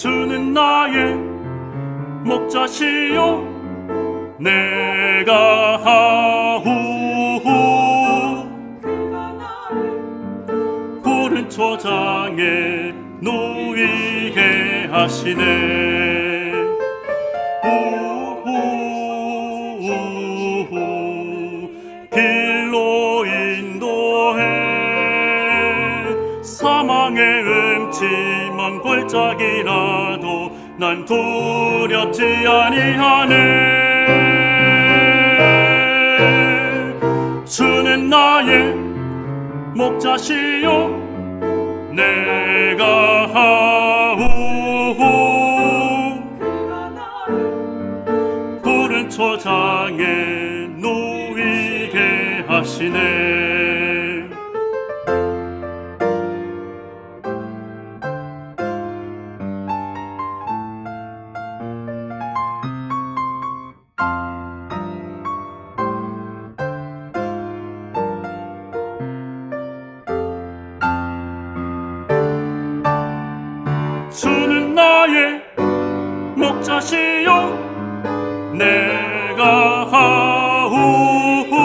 주는 나의 목자시요. 내가 하우후. 푸른 초장에 누이게 하시네. 사망의 음 침한 골짜기라도 난 두렵지 아니하네. 주는 나의 목자시요 내가 하우후 푸른 초장에 누이게 하시네 주는 나의 목자시요. 내가 하우후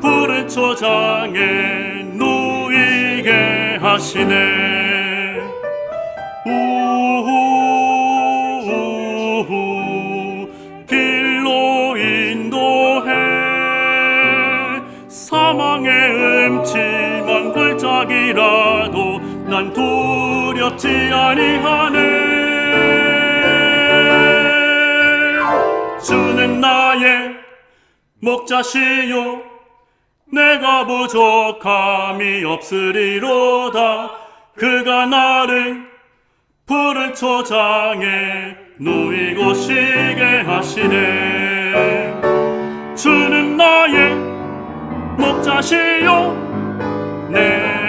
푸른 초장에 누이게 하시네. 우우우우 길로 인도해. 사망의 음침 한 골짜기라도 난 두렵지 아니하네. 주는 나의 목자시요. 내가 부족함이 없으리로다. 그가 나를 푸른 초장에 누이고 쉬게 하시네. 주는 나의 목자시요. 내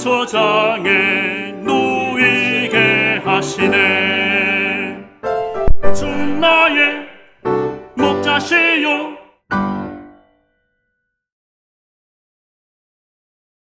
푸른 초장에 누이게 하시네. 주 나의 목자시요